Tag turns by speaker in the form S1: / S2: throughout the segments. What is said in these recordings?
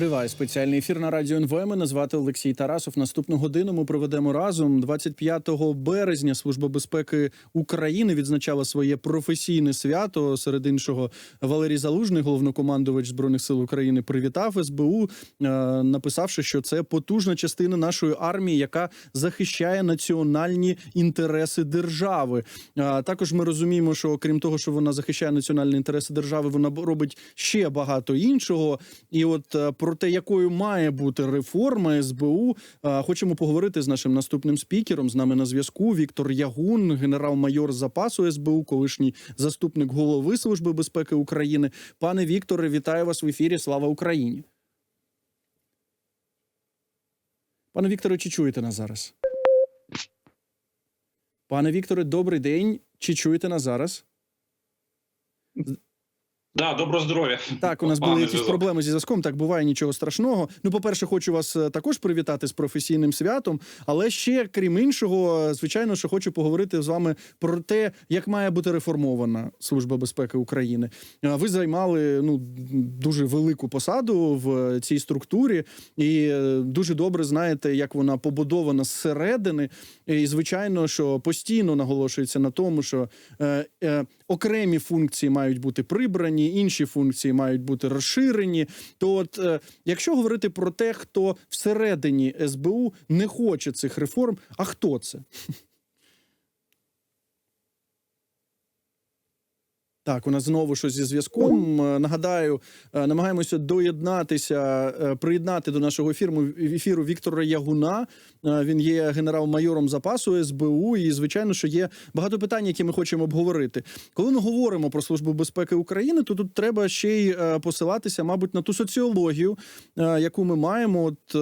S1: Триває спеціальний ефір на радіо НВ. Мене звати Олексій Тарасов. Наступну годину ми проведемо разом. 25 березня Служба безпеки України відзначала своє професійне свято. Серед іншого, Валерій Залужний, головнокомандувач збройних сил України, привітав СБУ, е, написавши, що це потужна частина нашої армії, яка захищає національні інтереси держави. Також ми розуміємо, що крім того, що вона захищає національні інтереси держави, вона робить ще багато іншого. І от е, про те, якою має бути реформа СБУ, хочемо поговорити з нашим наступним спікером. З нами на зв'язку Віктор Ягун, генерал-майор запасу СБУ, колишній заступник голови Служби безпеки України. Пане Вікторе, вітаю вас в ефірі. Слава Україні. Пане Вікторе, чи чуєте нас зараз? Пане Вікторе, добрий день. Чи чуєте нас зараз?
S2: Да, доброго здоров'я.
S1: Так, у нас були якісь
S2: зв'язок.
S1: проблеми зі зв'язком. Так буває нічого страшного. Ну, по-перше, хочу вас е, також привітати з професійним святом. Але ще крім іншого, е, звичайно, що хочу поговорити з вами про те, як має бути реформована служба безпеки України. Е, Ви займали ну дуже велику посаду в цій структурі, і е, дуже добре знаєте, як вона побудована зсередини. І звичайно, що постійно наголошується на тому, що е, е, окремі функції мають бути прибрані, інші функції мають бути розширені. То, от, е, якщо говорити про те, хто всередині СБУ не хоче цих реформ, а хто це? Так, у нас знову щось зі зв'язком. Е, Нагадаю, е, намагаємося доєднатися, е, приєднати до нашого ефіру, ефіру Віктора Ягуна. Він є генерал-майором запасу СБУ. І звичайно, що є багато питань, які ми хочемо обговорити. Коли ми говоримо про службу безпеки України, то тут треба ще й посилатися, мабуть, на ту соціологію, яку ми маємо. От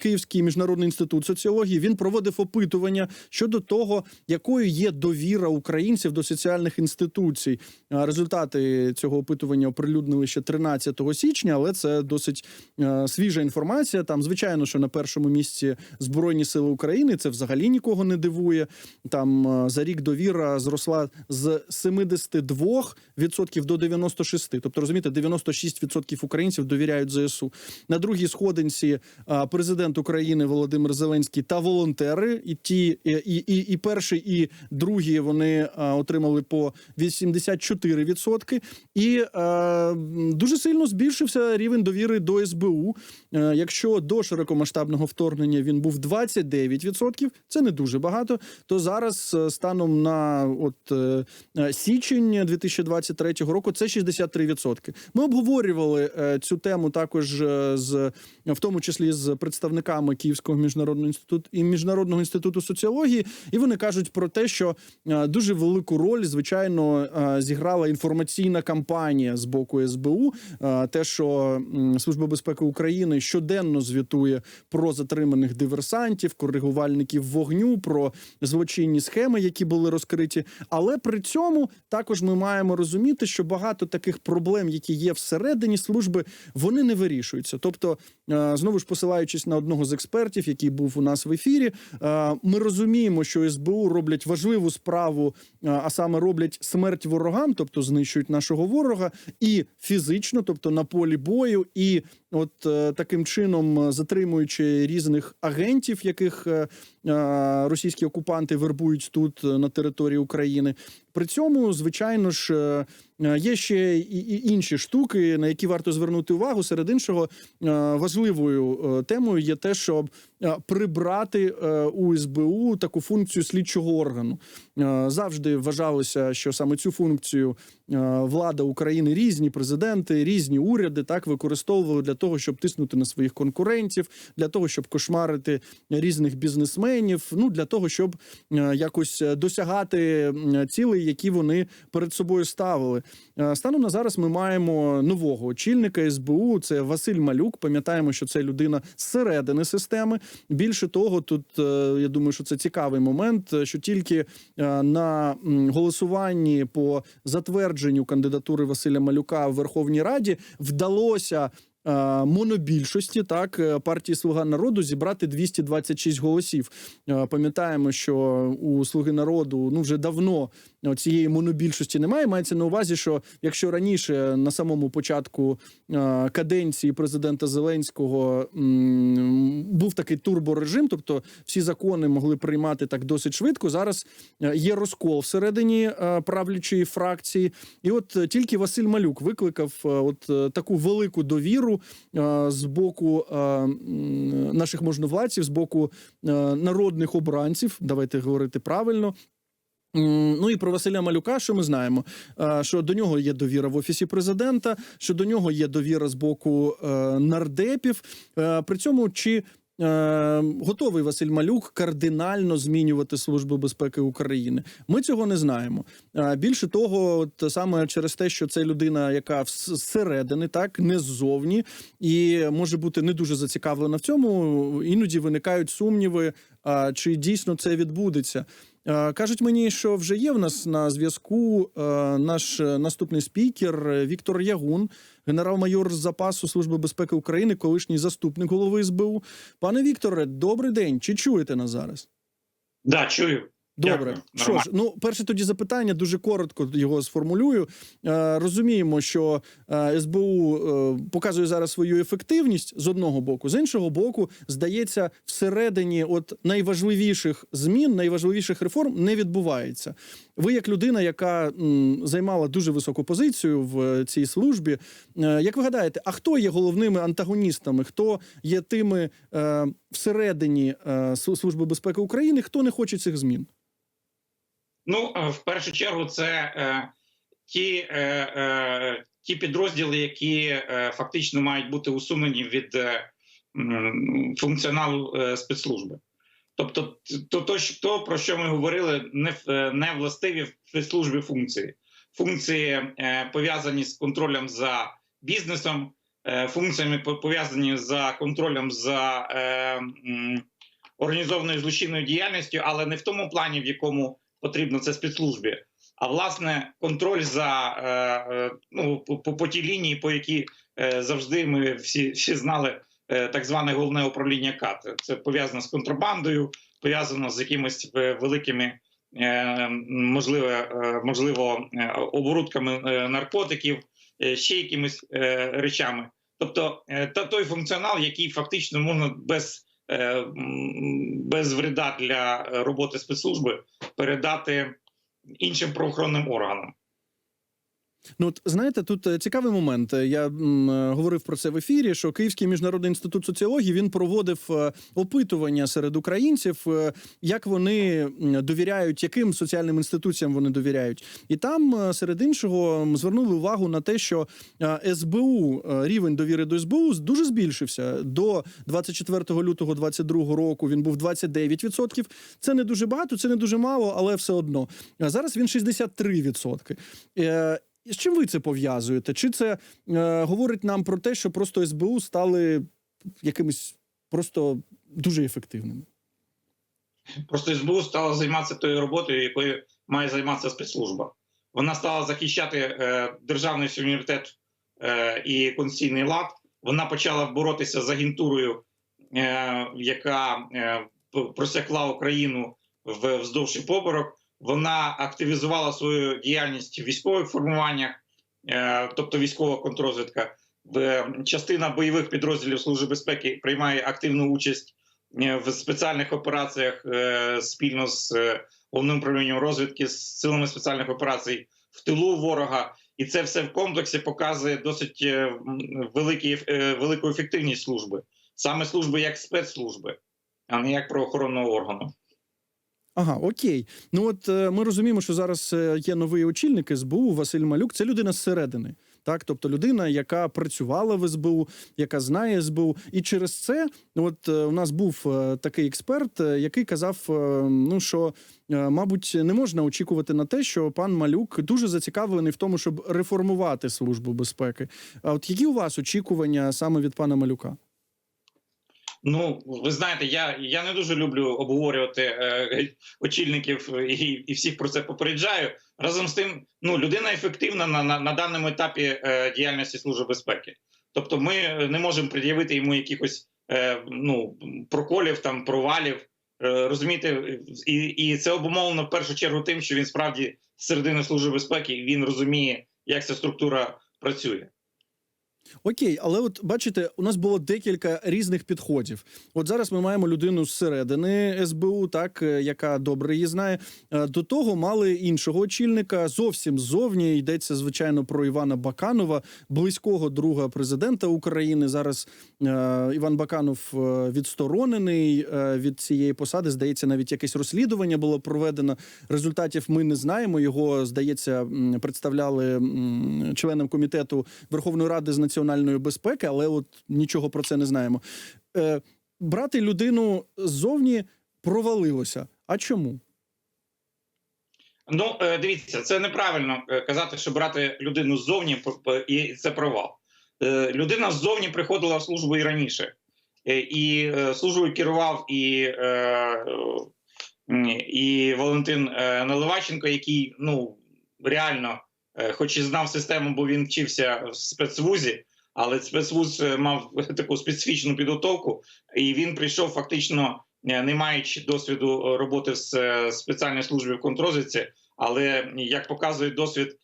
S1: Київський міжнародний інститут соціології він проводив опитування щодо того, якою є довіра українців до соціальних інституцій. Результати цього опитування оприлюднили ще 13 січня, але це досить е, свіжа інформація. Там, звичайно, що на першому місці Збройні Сили України це взагалі нікого не дивує. Там е, за рік довіра зросла з 72% до 96%. Тобто, розумієте, 96% українців довіряють ЗСУ. На другій сходинці е, президент України Володимир Зеленський та волонтери. І ті, і, і, і, перший, і другий вони отримали по 84%. І е, дуже сильно збільшився рівень довіри до СБУ. Е, якщо до широкомасштабного вторгнення він був 29%, це не дуже багато. То зараз е, станом на от е, е, січень 2023 року це 63%. Ми обговорювали е, цю тему також е, з в тому числі з представниками Київського міжнародного інституту і міжнародного інституту соціології, і вони кажуть про те, що е, дуже велику роль, звичайно, е, зіграла інформаційна кампанія з боку СБУ. Е, Те, що Служба безпеки України щоденно звітує про затриманих диверсантів, коригувальників вогню, про злочинні схеми, які були розкриті. Але при цьому також ми маємо розуміти, що багато таких проблем, які є всередині служби, вони не вирішуються. Тобто, е, знову ж посилаючись на одного з експертів, який був у нас в ефірі, е, ми розуміємо, що СБУ роблять важливу справу, а саме роблять смерть ворогам, тобто знищують нашого ворога, і фізично, тобто на полі бою, і от е, таким чином е, затримуючи різних агентів, яких е, російські окупанти вербують тут е, на території України. При цьому, звичайно ж, е, е, є ще і, інші штуки, на які варто звернути увагу. Серед іншого, важливою темою є те, щоб прибрати у СБУ таку функцію слідчого органу. Завжди вважалося, що саме цю функцію влада України, різні президенти, різні уряди так використовували для того, щоб тиснути на своїх конкурентів, для того, щоб кошмарити різних бізнесменів. Ну для того, щоб е, якось досягати м, цілей, які вони перед собою ставили. Е, Станом на зараз ми маємо нового очільника СБУ. Це Василь Малюк. Пам'ятаємо, що це людина зсередини системи. Більше того, тут е, я думаю, що це цікавий момент, е, що тільки е, на голосуванні по затвердженню кандидатури Василя Малюка в Верховній Раді вдалося е, монобільшості, так е, партії Слуга народу зібрати 226 голосів. Е, Пам'ятаємо, що у Слуги народу ну вже давно е, цієї монобільшості немає. Мається на увазі, що якщо раніше на самому початку е, каденції президента Зеленського був такий турборежим, тобто всі закони могли приймати так досить швидко. Зараз е, є розкол всередині е, правлячої фракції, і от е, тільки Василь Малюк викликав е, от е, таку велику довіру е, з боку е, наших можновладців, з боку е, народних обранців. Давайте говорити правильно. Ну і про Василя Малюка, що ми знаємо, що до нього є довіра в офісі президента, що до нього є довіра з боку нардепів. При цьому чи е, готовий Василь Малюк кардинально змінювати службу безпеки України? Ми цього не знаємо. Е, Більше того, от саме через те, що це людина, яка зсередини, так не ззовні, і може бути не дуже зацікавлена в цьому. Іноді виникають сумніви, чи дійсно це відбудеться. Е, Кажуть мені, що вже є в нас на зв'язку е, наш е, наступний спікер Віктор Ягун, генерал-майор запасу Служби безпеки України, колишній заступник голови СБУ. Пане Вікторе, добрий день. Чи чуєте нас зараз?
S2: Да, чую.
S1: Добре,
S2: Дякую.
S1: що ж, ну перше тоді запитання дуже коротко його сформулюю. Е, розуміємо, що е, СБУ е, показує зараз свою ефективність з одного боку, з іншого боку, здається, всередині от найважливіших змін, найважливіших реформ не відбувається. Ви, як людина, яка м, займала дуже високу позицію в е, цій службі, е, як ви гадаєте, а хто є головними антагоністами? Хто є тими е, всередині е, Служби безпеки України, хто не хоче цих змін?
S2: Ну, е, в першу чергу, це е, ті, е, е, ті підрозділи, які е, фактично мають бути усунені від е, функціоналу е, спецслужби. Тобто, то, то, то, про що ми говорили, не, е, не властиві в спецслужбі функції. Функції е, пов'язані з контролем за бізнесом, е, функціями по- пов'язані за контролем за е, м, організованою злочинною діяльністю, але не в тому плані, в якому потрібно це спецслужбі, а власне контроль за е, е, ну по, по, тій лінії, по якій е, завжди ми всі, всі знали так зване головне управління КАТ. Це пов'язано з контрабандою, пов'язано з якимись великими. Можливо, можливо, оборудками наркотиків, ще якимись речами. Тобто, та той функціонал, який фактично можна без, без вреда для роботи спецслужби передати іншим правоохоронним органам.
S1: Ну, от, знаєте, тут е, цікавий момент. Е, Я м, е, говорив про це в ефірі. Що Київський міжнародний інститут соціології він проводив опитування серед українців, як вони довіряють, яким соціальним інституціям вони довіряють. І там серед іншого звернули увагу на те, що СБУ рівень довіри до СБУ дуже збільшився. До 24 лютого 2022 року він був 29%. Це не дуже багато, це не дуже мало, але все одно. Зараз він 63%. З чим ви це пов'язуєте? Чи це е, говорить нам про те, що просто СБУ стали якимись просто дуже ефективними?
S2: Просто СБУ стала займатися тою роботою, якою має займатися спецслужба. Вона стала захищати е, державний суверенітет е, і конституційний лад. Вона почала боротися з агентурою, е, яка е, просякла Україну в- вздовж і поперек. Вона активізувала свою діяльність в військових формуваннях, е, тобто військова контррозвідка. В- Частина бойових підрозділів Служби безпеки приймає активну участь е, в спеціальних операціях е, спільно з е, головним управлінням розвідки, з силами спеціальних операцій в тилу ворога. І це все в комплексі показує досить е, великі, е, велику ефективність служби, саме служби як спецслужби, а не як правоохоронного органу.
S1: Ага, окей. Ну от е, ми розуміємо, що зараз е, є новий очільник СБУ Василь Малюк. Це людина зсередини. Так, тобто людина, яка працювала в СБУ, яка знає СБУ, і через це, от е, у нас був такий експерт, який казав: ну що, мабуть, не можна очікувати на те, що пан Малюк дуже зацікавлений в тому, щоб реформувати службу безпеки. А от які у вас очікування саме від пана Малюка?
S2: Ну, ви знаєте, я, я не дуже люблю обговорювати е, очільників і, і всіх про це попереджаю. Разом з тим, ну людина ефективна на, на, на даному етапі е, діяльності Служби безпеки. Тобто, ми не можемо пред'явити йому якихось е, ну, проколів, там провалів. Е, розумієте, і, і це обумовлено в першу чергу тим, що він справді з середини служби безпеки він розуміє, як ця структура працює.
S1: Окей, але от бачите, у нас було декілька різних підходів. От зараз ми маємо людину зсередини СБУ, так е, яка добре її знає. Е, До того мали іншого очільника. Зовсім ззовні йдеться звичайно про Івана Баканова, близького друга президента України. Зараз е, Іван Баканов е, відсторонений від цієї посади. Здається, навіть якесь розслідування було проведено. Результатів ми не знаємо. Його здається, представляли м, членам комітету Верховної Ради з національної безпеки, але от нічого про це не знаємо. Е, брати людину ззовні провалилося. А чому?
S2: Ну, е, дивіться, це неправильно е, казати, що брати людину ззовні і це провал. Е, Людина ззовні приходила в службу і раніше, і службою керував і, і Валентин Наливайченко, який ну реально, хоч і знав систему, бо він вчився в спецвузі, але спецвуз е, мав таку специфічну підготовку, і він прийшов фактично, е, не маючи досвіду е, роботи в с- спеціальній службі в контрозвідці, але як показує досвід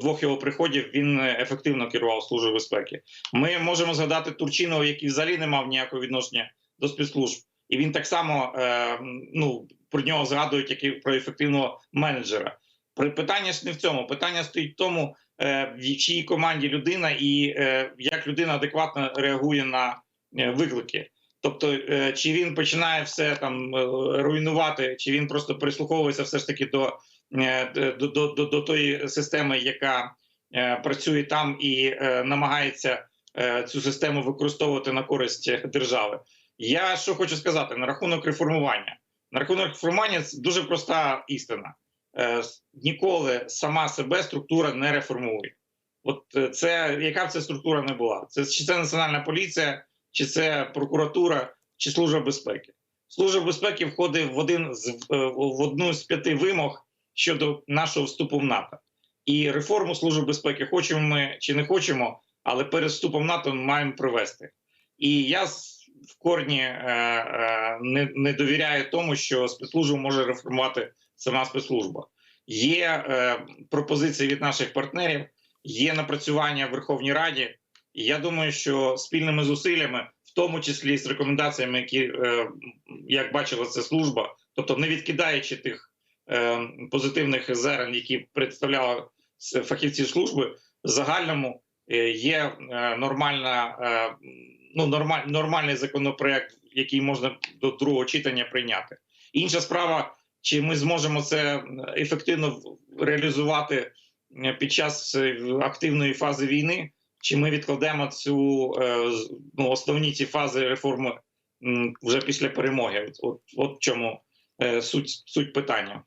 S2: двох його приходів, він е, ефективно керував службою безпеки. Ми можемо згадати Турчинова, який взагалі не мав ніякого відношення до спецслужб, і він так само е, ну про нього згадують як і про ефективного менеджера. Питання ж не в цьому. Питання стоїть в тому, е, в чиїй команді людина і е, як людина адекватно реагує на е, виклики. Тобто, чи він починає все там руйнувати, чи він просто прислуховується все ж таки до, до, до, до, до тої системи, яка працює там і намагається цю систему використовувати на користь держави. Я що хочу сказати на рахунок реформування. На рахунок реформування це дуже проста істина. Е, Ніколи сама себе структура не реформує. От е, це яка б це структура не була? Це чи це національна поліція, чи це прокуратура, чи служба безпеки. Служба безпеки входить в один з в е, одну з п'яти вимог щодо нашого вступу в НАТО. І реформу служби безпеки хочемо ми чи не хочемо, але перед вступом в НАТО ми маємо провести. І я в корні е, е, не, не довіряю тому, що спецслужбу може реформувати сама спецслужба. Є е, пропозиції від наших партнерів, є напрацювання в Верховній Раді. І я думаю, що спільними зусиллями, в тому числі з рекомендаціями, які як бачила це служба, тобто не відкидаючи тих позитивних зерен, які представляли фахівці служби, в загальному є нормальна, ну нормаль, нормальний законопроект, який можна до другого читання прийняти. Інша справа, чи ми зможемо це ефективно реалізувати е, під час активної фази війни, чи ми відкладемо цю е, ну, основні ці фази реформи вже після перемоги? От, от, чому е, суть, суть питання.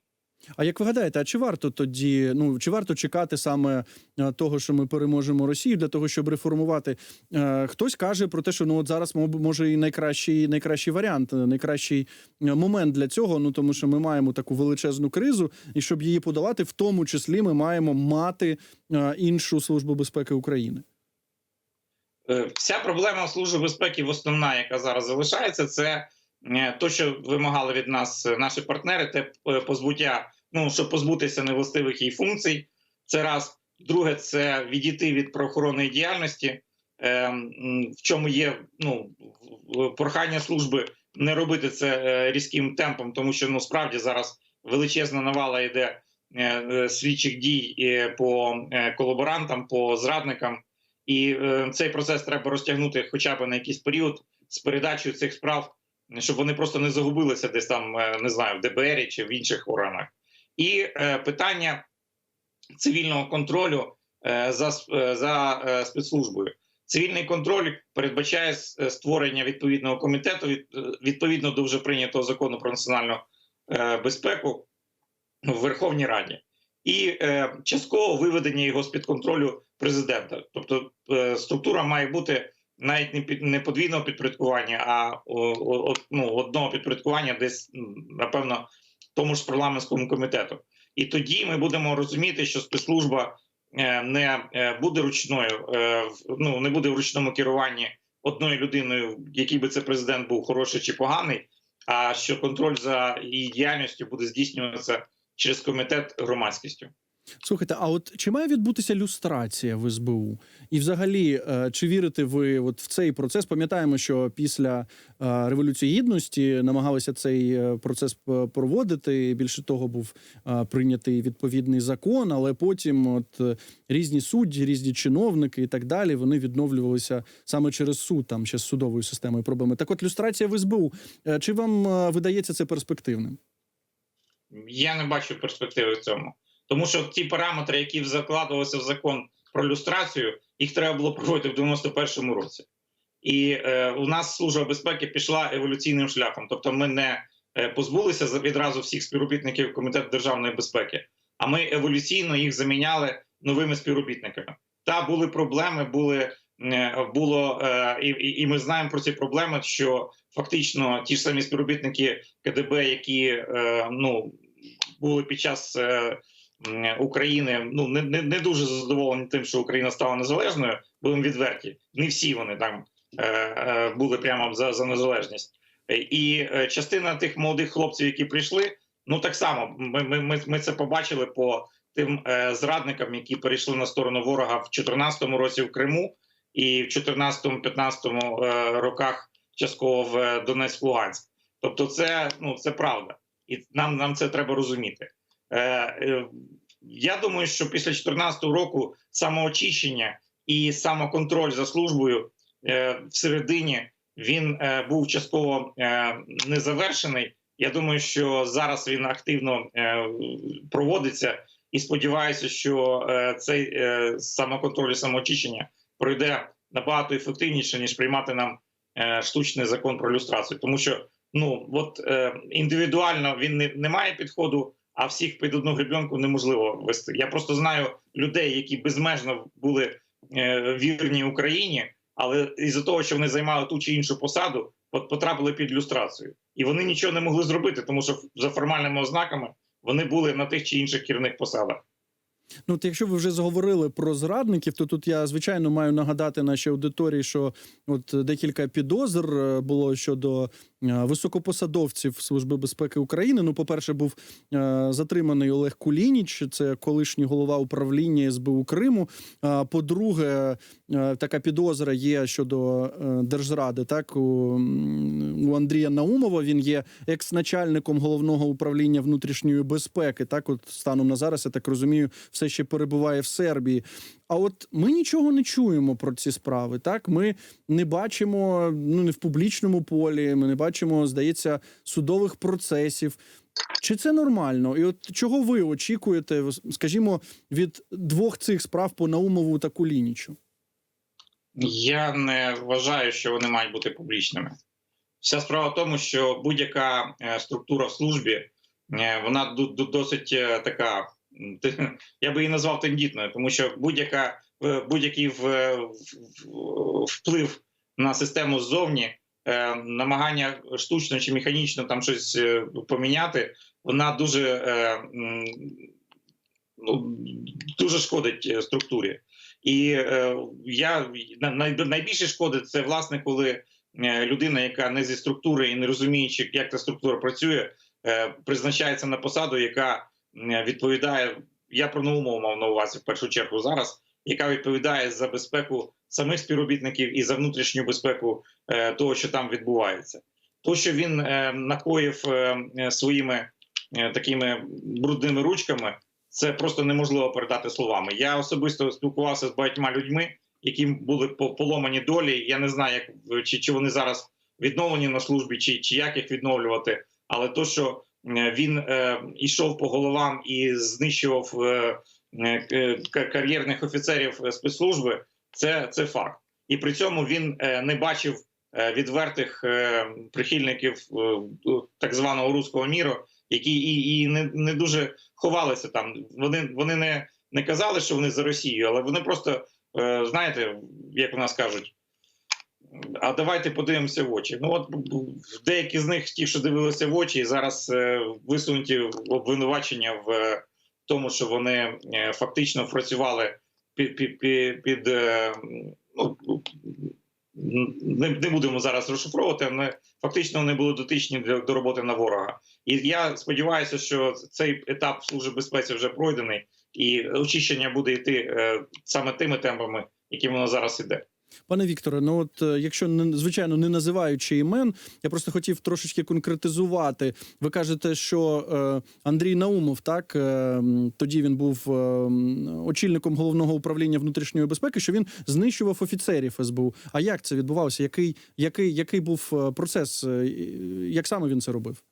S1: А як ви гадаєте, а чи варто тоді, ну чи варто чекати саме е, того, що ми переможемо Росію для того, щоб реформувати? Е, Хтось каже про те, що ну от зараз може і найкращий, найкращий варіант, е, найкращий момент для цього. Ну тому що ми маємо таку величезну кризу, і щоб її подолати, в тому числі ми маємо мати іншу службу безпеки України.
S2: Вся проблема служби безпеки, основна, яка зараз залишається, це то, що вимагали від нас наші партнери, те позбуття, ну щоб позбутися невластивих їй функцій. Це раз. Друге, це відійти від правоохоронної діяльності, е, в чому є ну прохання служби не робити це е, різким темпом, тому що ну справді зараз величезна навала йде е, е, слідчих дій по колаборантам, по зрадникам. І цей процес треба розтягнути хоча б на якийсь період з передачею цих справ, щоб вони просто не загубилися десь там, не знаю, в ДБРі чи в інших органах. І е, питання цивільного контролю е, за, е, за спецслужбою. Цивільний контроль передбачає створення відповідного комітету від, відповідно до вже прийнятого закону про національну безпеку в Верховній Раді. І частково виведення його з під контролю президента. Тобто структура має бути навіть не під не подвійного підпорядкування, а ну, одного підпорядкування, десь напевно тому ж парламентському комітету. І тоді ми будемо розуміти, що спецслужба е, не е, буде ручною, е, ну не буде в ручному керуванні одною людиною, який би це президент був хороший чи поганий, а що контроль за її діяльністю буде здійснюватися через комітет громадськістю.
S1: Слухайте, а от чи має відбутися люстрація в СБУ? І взагалі, е, чи вірите ви от в цей процес? Пам'ятаємо, що після е, революції гідності намагалися цей е, процес проводити. Більше того, був прийнятий відповідний закон, але потім, от різні судді, різні чиновники і так далі, вони відновлювалися саме через суд, там ще з судовою системою проблеми. Так, от люстрація в СБУ. Чи вам видається це перспективним?
S2: Я не бачу перспективи в цьому, тому що ті параметри, які закладувалися в закон про люстрацію, їх треба було проводити в 91-му році. І е, у нас служба безпеки пішла еволюційним шляхом. Тобто, ми не е, позбулися відразу всіх співробітників комітету державної безпеки, а ми еволюційно їх заміняли новими співробітниками. Та були проблеми, були е, було е, і, і, ми знаємо про ці проблеми, що фактично ті ж самі співробітники КДБ, які е, ну були під час України, ну не, не, не дуже задоволені тим, що Україна стала незалежною. Будемо відверті. Не всі вони там е, е, були прямо за, за незалежність. І е, частина тих молодих хлопців, які прийшли, ну так само ми, ми, ми, ми це побачили по тим е, зрадникам, які перейшли на сторону ворога в 2014 році в Криму, і в 2014-2015 е, роках частково в е, Донецьк Луганськ. Тобто, це ну це правда, і нам, нам це треба розуміти. Е, е, я думаю, що після 2014 року самоочищення і самоконтроль за службою е, всередині він е, був частково е, незавершений. Я думаю, що зараз він активно е, проводиться, і сподіваюся, що е, цей е, самоконтроль і самоочищення пройде набагато ефективніше ніж приймати нам е, штучний закон про люстрацію, тому що ну от е, індивідуально він не, не має підходу, а всіх під одну гребенку неможливо вести. Я просто знаю людей, які безмежно були е, вірні Україні, але із-за того, що вони займали ту чи іншу посаду, от потрапили під люстрацію, і вони нічого не могли зробити, тому що за формальними ознаками вони були на тих чи інших керівних посадах.
S1: Ну, от якщо ви вже заговорили про зрадників, то тут я звичайно маю нагадати нашій аудиторії, що от декілька підозр е, було щодо е, високопосадовців Служби безпеки України. Ну, по-перше, був е, затриманий Олег Кулініч, це колишній голова управління СБУ Криму. По-друге, така підозра є щодо держзради. Так у Андрія Наумова він є екс-начальником головного управління внутрішньої безпеки. Так, от станом на зараз, я так розумію, все ще перебуває в Сербії. А от ми нічого не чуємо про ці справи. Так, ми не бачимо ну не в публічному полі. Ми не бачимо, здається, судових процесів. Чи це нормально? І от чого ви очікуєте, скажімо, від двох цих справ по Наумову та Кулінічу?
S2: Я не вважаю, що вони мають бути публічними. Вся справа в тому, що будь-яка е, структура в службі е, вона досить е, така. Я би її назвав тендітною, тому що будь-яка е, будь-який в- вплив на систему ззовні, е, намагання штучно чи механічно там щось е, поміняти, вона дуже, е, ну, дуже шкодить е, структурі. І е, я найбільше шкодить це власне, коли е, людина, яка не зі структури і не розуміючи, як та структура працює, е, призначається на посаду, яка е, відповідає. Я про нову мову мав на увазі в першу чергу зараз, яка відповідає за безпеку самих співробітників і за внутрішню безпеку е, того, що там відбувається. То, що він е, накоїв е, своїми такими брудними ручками, це просто неможливо передати словами. Я особисто спілкувався з багатьма людьми, які були по- поломані долі. Я не знаю, як чи, чи вони зараз відновлені на службі, чи, чи як їх відновлювати. Але то, що він е, йшов по головам і знищував е, е, кар'єрних офіцерів е, спецслужби, це, це факт. І при цьому він е, не бачив е, відвертих е, прихильників е, так званого руського міру, які і, і не, не дуже ховалися там. Вони, вони не, не казали, що вони за Росію, але вони просто, е, знаєте, як у нас кажуть. А давайте подивимося в очі. Ну от деякі з них, ті, що дивилися в очі, зараз е, висунуті обвинувачення в е, тому, що вони е, фактично працювали під, під, під, під е, ну, не, не будемо зараз розшифровувати, але фактично вони були дотичні до, до роботи на ворога. І я сподіваюся, що цей етап служби безпеці вже пройдений, і очищення буде йти е, саме тими темпами, якими воно зараз іде.
S1: Пане Вікторе, ну от е, якщо звичайно не називаючи імен, я просто хотів трошечки конкретизувати. Ви кажете, що е, Андрій Наумов, так е, тоді він був очільником головного управління внутрішньої безпеки, що він знищував офіцерів СБУ. А як це відбувалося? Який, який, який був процес? Як саме він це робив?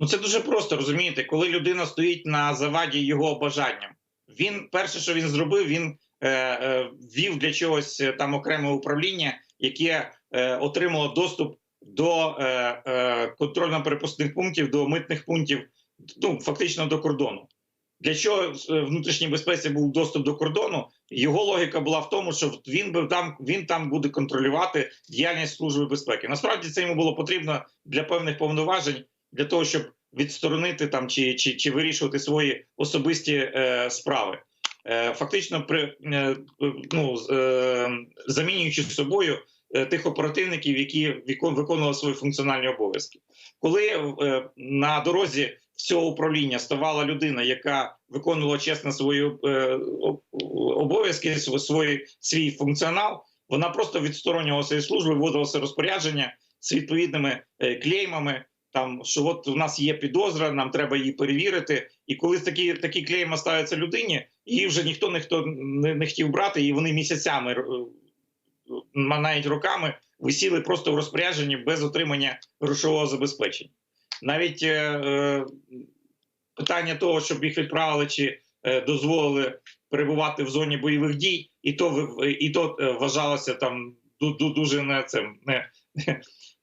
S2: Ну це дуже просто розумієте, коли людина стоїть на заваді його бажанням. Він перше, що він зробив, він е, е, ввів для чогось е, там окреме управління, яке отримало доступ до контрольно-перепускних пунктів, до митних пунктів, ну фактично до кордону. Для чого внутрішній безпеці був доступ до кордону? Його логіка була в тому, що він би там він там буде контролювати діяльність служби безпеки. Насправді це йому було потрібно для певних повноважень для того, щоб відсторонити там чи чи, чи вирішувати свої особисті е, справи, фактично при е, ну, е, замінюючи собою е, тих оперативників, які викон, виконували свої функціональні обов'язки. Коли е, на дорозі всього управління ставала людина, яка виконувала чесно свої е, обов'язки, свій, свій функціонал, вона просто відсторонювалася цієї служби, вводилося розпорядження з відповідними е, клеймами там що от у нас є підозра, нам треба її перевірити. І коли такі такі клейми ставляться людині, її вже ніхто ніхто не, не хотів брати, і вони місяцями е, навіть роками висіли просто в розпорядженні без отримання грошового забезпечення. Навіть е, е, питання того, щоб їх відправили чи е, дозволили перебувати в зоні бойових дій, і то і то е, вважалося там дуже не цим не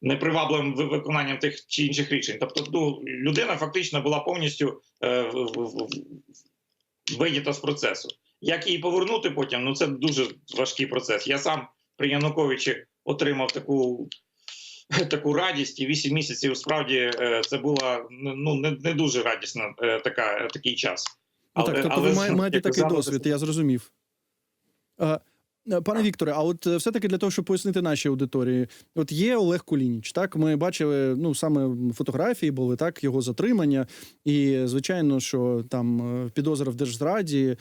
S2: непривабливим виконанням тих чи інших рішень. Тобто, ну, людина фактично була повністю е, винята з процесу. Як її повернути потім? Ну це дуже важкий процес. Я сам при Януковичі отримав таку таку радість, і 8 місяців справді е, це була ну не не дуже радісна е, така такий час.
S1: Але, ну, так, тобто але, ви маєте такий досвід, я зрозумів. Пане Вікторе, а от е, все-таки для того, щоб пояснити нашій аудиторії, от є Олег Кулініч. Так, ми бачили ну саме фотографії були так, його затримання, і звичайно, що там е, підозра в держзраді,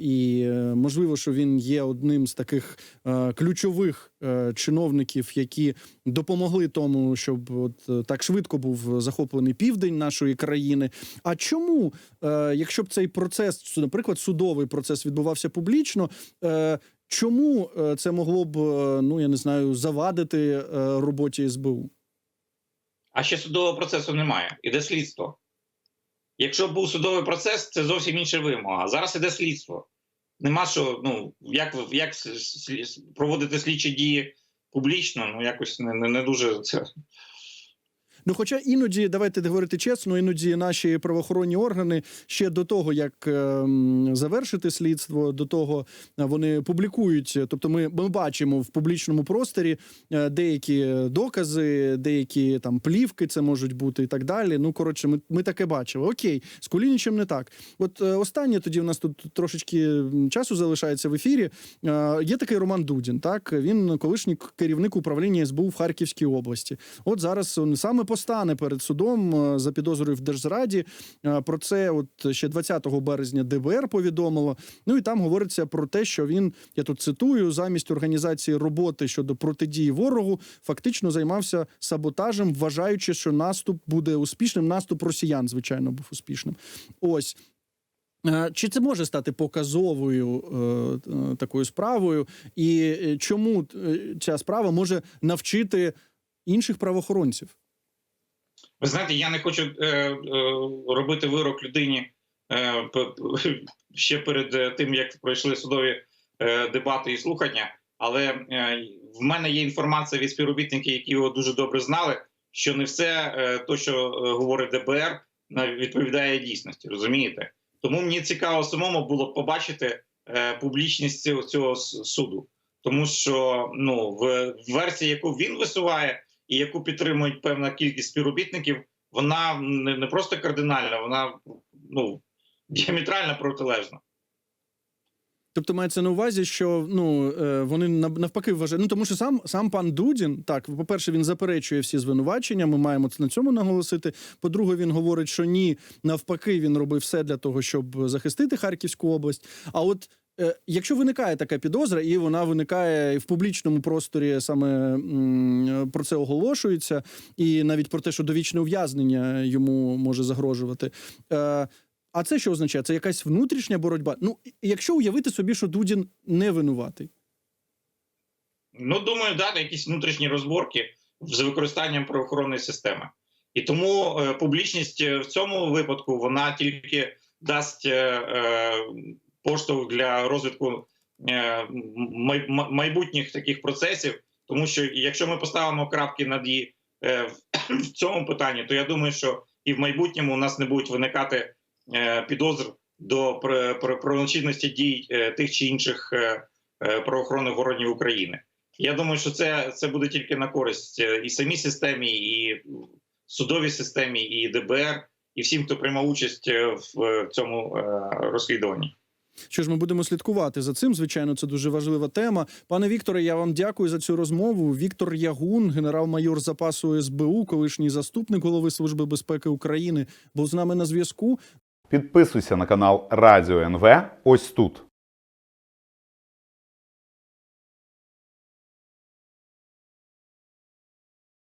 S1: і можливо, що він є одним з таких ключових чиновників, які допомогли тому, щоб от так швидко був захоплений південь нашої країни. А чому, якщо б цей процес, наприклад, судовий процес відбувався публічно? Чому е, це могло б е, ну я не знаю завадити е, роботі СБУ?
S2: А ще судового процесу немає. Іде слідство. Якщо б був судовий процес, це зовсім інша вимога. Зараз іде слідство. Нема що, ну як як проводити слідчі дії публічно, ну якось не, не, не дуже це.
S1: Ну, хоча іноді, давайте говорити чесно, іноді наші правоохоронні органи ще до того, як е, завершити слідство, до того е, вони публікують. Тобто, ми, ми бачимо в публічному просторі е, деякі докази, деякі там плівки, це можуть бути і так далі. Ну коротше, ми ми таке бачили. Окей, з Кулінічем не так. От е, останнє тоді у нас тут трошечки часу залишається в ефірі. Є такий Роман Дудін. Так він колишній керівник управління СБУ в Харківській області. От зараз він саме постане перед судом е, за підозрою в держзраді. Е, про це от ще 20 березня ДБР повідомило. Ну і там говориться про те, що він я тут цитую замість організації роботи щодо протидії ворогу, фактично займався саботажем, вважаючи, що наступ буде успішним. Наступ росіян, звичайно, був успішним. Ось. Е, чи це може стати показовою е, такою справою, і чому ця справа може навчити інших правоохоронців?
S2: Ви знаєте, я не хочу е, е, робити вирок людині е, ще перед е, тим, як пройшли судові е, дебати і слухання. Але е, в мене є інформація від співробітників, які його дуже добре знали, що не все е, то, що е, говорить ДБР, відповідає дійсності. Розумієте? Тому мені цікаво самому було побачити е, публічність цього, цього суду, тому що ну в версії, яку він висуває і яку підтримують певна кількість співробітників, вона не, просто кардинальна, вона ну діаметрально протилежна.
S1: Тобто мається на увазі, що ну е, вони навпаки вважають. Ну тому що сам сам пан Дудін, так, по-перше, він заперечує всі звинувачення. Ми маємо на цьому наголосити. По-друге, він говорить, що ні, навпаки, він робив все для того, щоб захистити Харківську область. А от якщо виникає така підозра, і вона виникає в публічному просторі, саме про це оголошується, і навіть про те, що довічне ув'язнення йому може загрожувати. Е, а це що означає? Це якась внутрішня боротьба. Ну, якщо уявити собі, що Дудін не винуватий.
S2: Ну, думаю, да, якісь внутрішні розборки з використанням правоохоронної системи. І тому е, публічність е, в цьому випадку вона тільки дасть е, е, поштовх для розвитку е, май- ма- майбутніх таких процесів. Тому що якщо ми поставимо крапки над «і» е, в- цьому питанні, то я думаю, що і в майбутньому у нас не будуть виникати е, підозр до пр- пр- правочинності дій тих чи інших правоохоронних органів України. Я думаю, що це, це буде тільки на користь і самій системі, і судовій системі, і ДБР, і всім, хто приймав участь в цьому розслідуванні.
S1: Що ж, ми будемо слідкувати за цим. Звичайно, це дуже важлива тема. Пане Вікторе, я вам дякую за цю розмову. Віктор Ягун, генерал-майор запасу СБУ, колишній заступник голови Служби безпеки України, був з нами на зв'язку.
S3: Підписуйся на канал Радіо НВ ось тут.